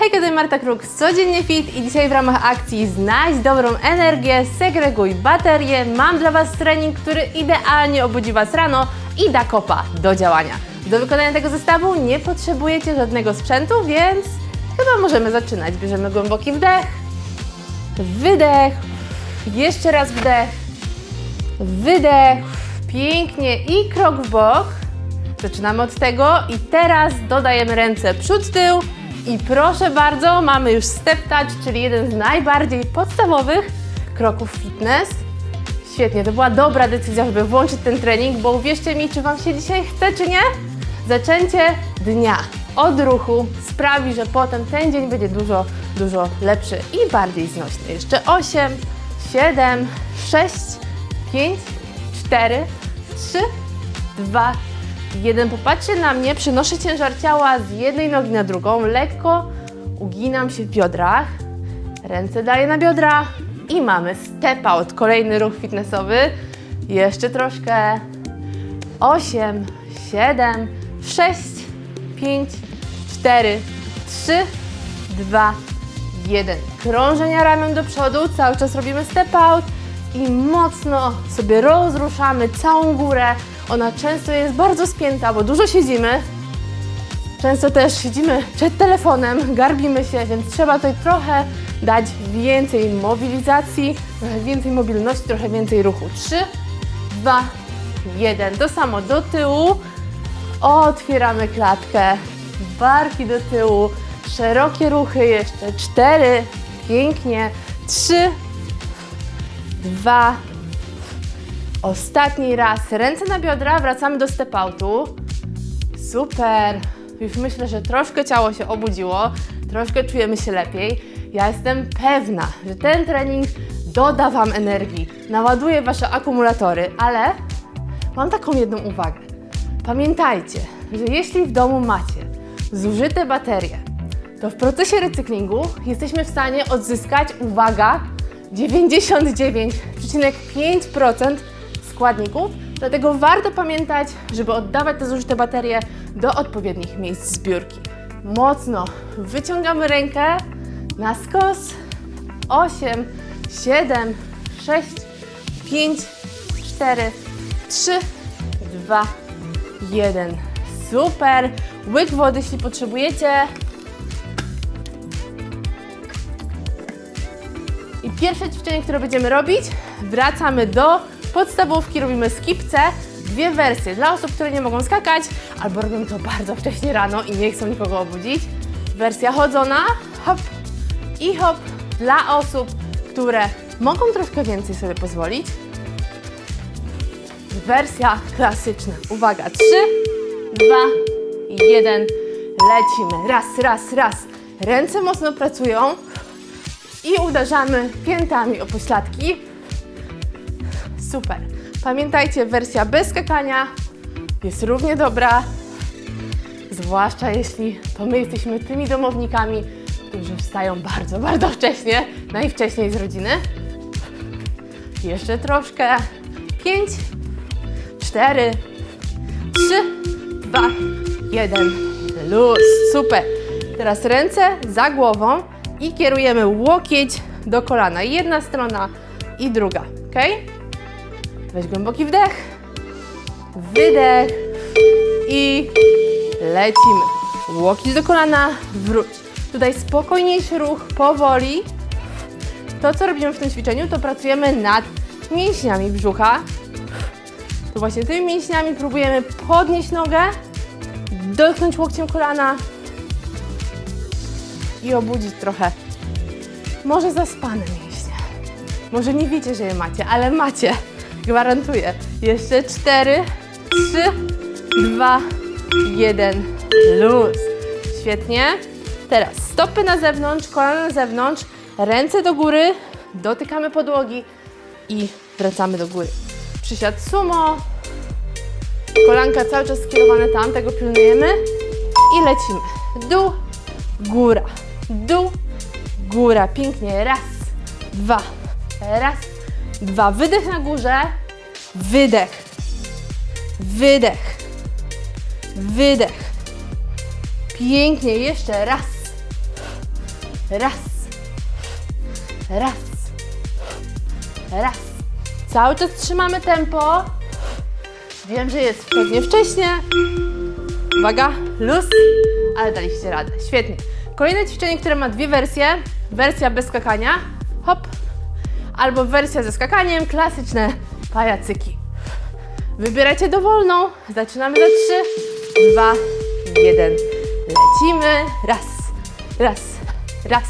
Hej, tutaj Marta Kruk z Codziennie Fit i dzisiaj w ramach akcji Znajdź dobrą energię, segreguj baterię. Mam dla Was trening, który idealnie obudzi Was rano i da kopa do działania. Do wykonania tego zestawu nie potrzebujecie żadnego sprzętu, więc chyba możemy zaczynać. Bierzemy głęboki wdech, wydech, jeszcze raz wdech, wydech, pięknie i krok w bok. Zaczynamy od tego i teraz dodajemy ręce przód, tył i proszę bardzo, mamy już step touch, czyli jeden z najbardziej podstawowych kroków fitness. Świetnie, to była dobra decyzja, żeby włączyć ten trening, bo uwierzcie mi, czy Wam się dzisiaj chce, czy nie, zaczęcie dnia od ruchu sprawi, że potem ten dzień będzie dużo, dużo lepszy i bardziej znośny. Jeszcze 8, 7, 6, 5, 4, 3, 2, 1. Popatrzcie na mnie, przenoszę ciężar ciała z jednej nogi na drugą, lekko uginam się w biodrach, ręce daję na biodra i mamy step out, kolejny ruch fitnessowy. Jeszcze troszkę. 8, 7, 6, 5, 4, 3, 2, 1. Krążenia ramion do przodu, cały czas robimy step out i mocno sobie rozruszamy całą górę. Ona często jest bardzo spięta, bo dużo siedzimy. Często też siedzimy przed telefonem, garbimy się, więc trzeba tutaj trochę dać więcej mobilizacji, trochę więcej mobilności, trochę więcej ruchu. 3, 2, 1. To samo do tyłu. Otwieramy klatkę, barki do tyłu, szerokie ruchy jeszcze. 4, pięknie. 3, 2, Ostatni raz. Ręce na biodra, wracamy do step. Super. Już myślę, że troszkę ciało się obudziło, troszkę czujemy się lepiej. Ja jestem pewna, że ten trening doda Wam energii, naładuje Wasze akumulatory, ale mam taką jedną uwagę. Pamiętajcie, że jeśli w domu macie zużyte baterie, to w procesie recyklingu jesteśmy w stanie odzyskać, uwaga, 99,5% składników, dlatego warto pamiętać, żeby oddawać te zużyte baterie do odpowiednich miejsc zbiórki. Mocno wyciągamy rękę na skos. 8, 7, 6, 5, 4, 3, 2, 1. Super! Łyk wody, jeśli potrzebujecie. I pierwsze ćwiczenie, które będziemy robić, wracamy do podstawówki, robimy skipce, dwie wersje dla osób, które nie mogą skakać albo robią to bardzo wcześnie rano i nie chcą nikogo obudzić. Wersja chodzona, hop i hop dla osób, które mogą troszkę więcej sobie pozwolić. Wersja klasyczna. Uwaga, 3, 2, 1, lecimy. Raz, raz, raz. Ręce mocno pracują i uderzamy piętami o pośladki. Super. Pamiętajcie, wersja bez skakania jest równie dobra, zwłaszcza jeśli to my jesteśmy tymi domownikami, którzy wstają bardzo, bardzo wcześnie, najwcześniej z rodziny. Jeszcze troszkę. 5, 4, 3, 2, 1. Luz. Super. Teraz ręce za głową i kierujemy łokieć do kolana. Jedna strona i druga. Ok? Weź głęboki wdech, wydech i lecimy. Łokieć do kolana, wróć. Tutaj spokojniejszy ruch, powoli. To, co robimy w tym ćwiczeniu, to pracujemy nad mięśniami brzucha. To właśnie tymi mięśniami próbujemy podnieść nogę, dotknąć łokciem kolana i obudzić trochę może zaspane mięśnie. Może nie wiecie, że je macie, ale macie. Gwarantuję. Jeszcze 4, 3, 2, 1. Luz. Świetnie. Teraz stopy na zewnątrz, kolana na zewnątrz, ręce do góry, dotykamy podłogi i wracamy do góry. Przysiad sumo. Kolanka cały czas skierowane tam, tego pilnujemy. I lecimy. Dół, góra, dół, góra. Pięknie. Raz, dwa, raz, dwa. Wydech na górze, wydech, wydech, wydech. Pięknie. Jeszcze raz, raz, raz, raz. Cały czas trzymamy tempo. Wiem, że jest pewnie wcześnie. Uwaga, luz, ale daliście radę. Świetnie. Kolejne ćwiczenie, które ma dwie wersje. Wersja bez skakania, hop, albo wersja ze skakaniem, klasyczne pajacyki. Wybierajcie dowolną. Zaczynamy za 3, 2, 1. Lecimy. Raz, raz, raz.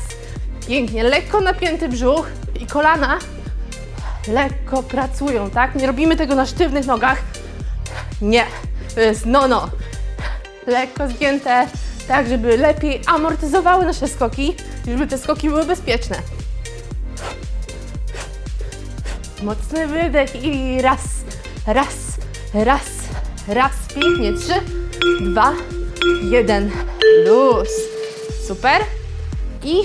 Pięknie. Lekko napięty brzuch i kolana lekko pracują, tak? Nie robimy tego na sztywnych nogach. Nie. To jest no-no. Lekko zgięte, tak żeby lepiej amortyzowały nasze skoki, żeby te skoki były bezpieczne. Mocny wydech i raz, raz, raz, raz. Pięknie. Trzy, dwa, jeden. Luz. Super. I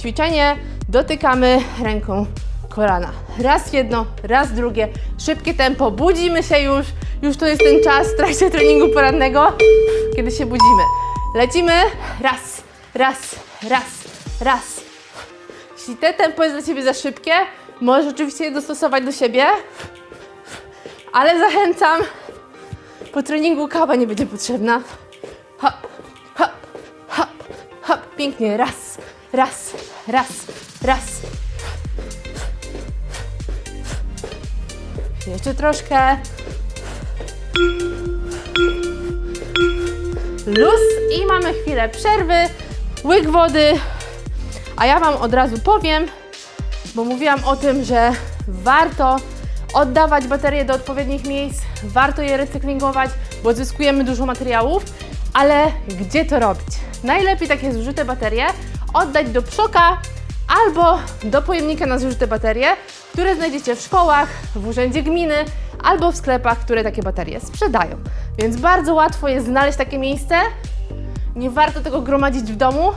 ćwiczenie dotykamy ręką kolana. Raz jedno, raz drugie. Szybkie tempo. Budzimy się już. Już to jest ten czas w trakcie treningu porannego, kiedy się budzimy. Lecimy. Raz, raz, raz, raz. Jeśli te tempo jest dla Ciebie za szybkie, możesz oczywiście je dostosować do siebie, ale zachęcam, po treningu kawa nie będzie potrzebna. Hop, hop, hop, hop. Pięknie. Raz, raz, raz, raz. Jeszcze troszkę. Luz i mamy chwilę przerwy, łyk wody. A ja Wam od razu powiem, bo mówiłam o tym, że warto oddawać baterie do odpowiednich miejsc, warto je recyklingować, bo zyskujemy dużo materiałów, ale gdzie to robić? Najlepiej takie zużyte baterie oddać do przoka albo do pojemnika na zużyte baterie, które znajdziecie w szkołach, w urzędzie gminy albo w sklepach, które takie baterie sprzedają. Więc bardzo łatwo jest znaleźć takie miejsce. Nie warto tego gromadzić w domu.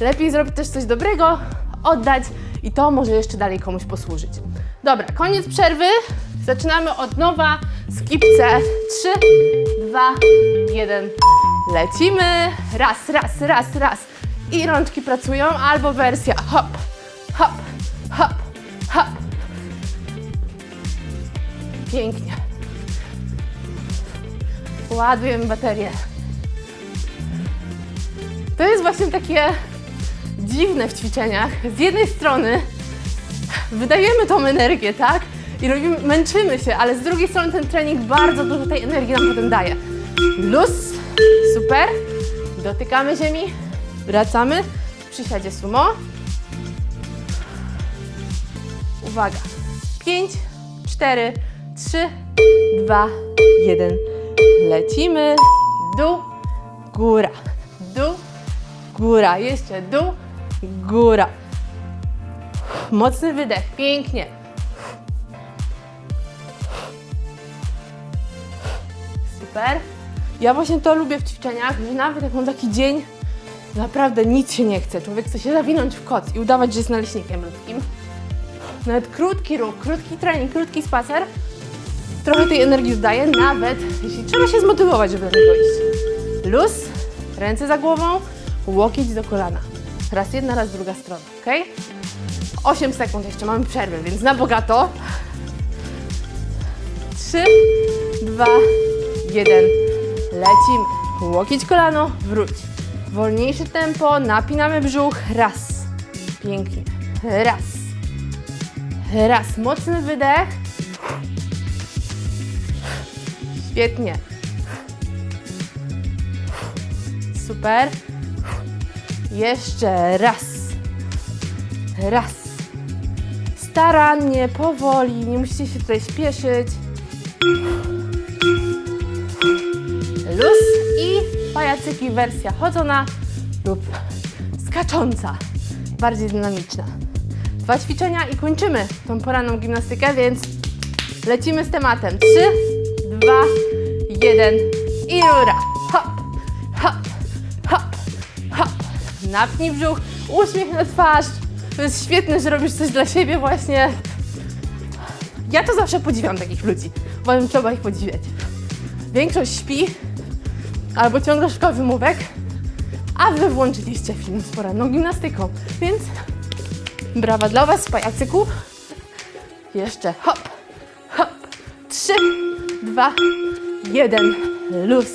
Lepiej zrobić też coś dobrego, oddać i to może jeszcze dalej komuś posłużyć. Dobra, koniec przerwy. Zaczynamy od nowa. Skipce 3, 2, 1. Lecimy. Raz, raz, raz, raz. I rączki pracują, albo wersja hop, hop, hop, hop. Pięknie. Ładujemy baterię. To jest właśnie takie dziwne w ćwiczeniach. Z jednej strony wydajemy tą energię, tak? I robimy, męczymy się, ale z drugiej strony ten trening bardzo dużo tej energii nam potem daje. Luz, super. Dotykamy ziemi, wracamy przysiadzie sumo. Uwaga. 5, 4, 3, 2, 1. Lecimy. Dół, góra. Dół, góra. Jeszcze dół, góra. Mocny wydech. Pięknie. Super. Ja właśnie to lubię w ćwiczeniach, że nawet jak mam taki dzień, naprawdę nic się nie chce. Człowiek chce się zawinąć w koc i udawać, że jest naleśnikiem ludzkim. Nawet krótki ruch, krótki trening, krótki spacer trochę tej energii dodaje, nawet jeśli trzeba się zmotywować, żeby do niego iść. Luz, ręce za głową, łokieć do kolana. Raz jedna, raz druga strona, ok? 8 sekund jeszcze, mamy przerwę, więc na bogato. 3, 2, 1. Lecimy. Łokieć kolano, wróć. Wolniejsze tempo, napinamy brzuch. Raz. Pięknie. Raz. Raz. Mocny wydech. Świetnie. Super. Jeszcze raz. Raz. Starannie, powoli, nie musicie się tutaj śpieszyć. Luz i pajacyki wersja chodzona lub skacząca, bardziej dynamiczna. Dwa ćwiczenia i kończymy tą poranną gimnastykę, więc lecimy z tematem. 3, 2, 1 i rura. Napnij brzuch, uśmiech na twarz. To jest świetne, że robisz coś dla siebie właśnie. Ja to zawsze podziwiam takich ludzi. Uważam, trzeba ich podziwiać. Większość śpi albo ciągle szuka wymówek, a Wy włączyliście film z poranną gimnastyką. Więc brawa dla Was, pajacyku. Jeszcze hop, hop. Trzy, dwa, jeden. Luz.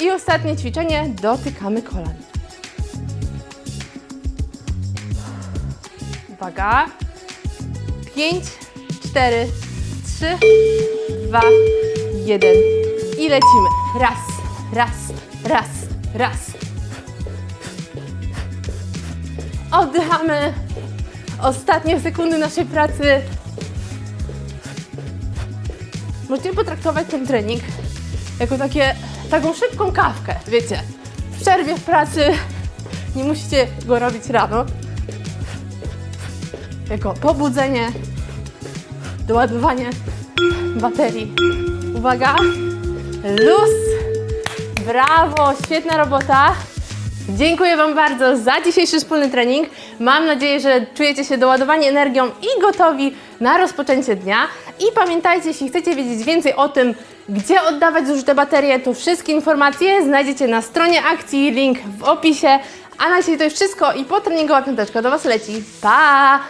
I ostatnie ćwiczenie. Dotykamy kolan. Uwaga. Pięć, cztery, trzy, dwa, jeden. I lecimy. Raz, raz, raz, raz. Oddychamy. Ostatnie sekundy naszej pracy. Możecie potraktować ten trening jako takie, taką szybką kawkę, wiecie. W przerwie w pracy nie musicie go robić rano. Jako pobudzenie, doładowanie baterii. Uwaga, luz, brawo, świetna robota. Dziękuję Wam bardzo za dzisiejszy wspólny trening. Mam nadzieję, że czujecie się doładowani energią i gotowi na rozpoczęcie dnia. I pamiętajcie, jeśli chcecie wiedzieć więcej o tym, gdzie oddawać zużyte baterie, to wszystkie informacje znajdziecie na stronie akcji, link w opisie. A na dzisiaj to już wszystko i potreningowa piąteczka do Was leci. Pa!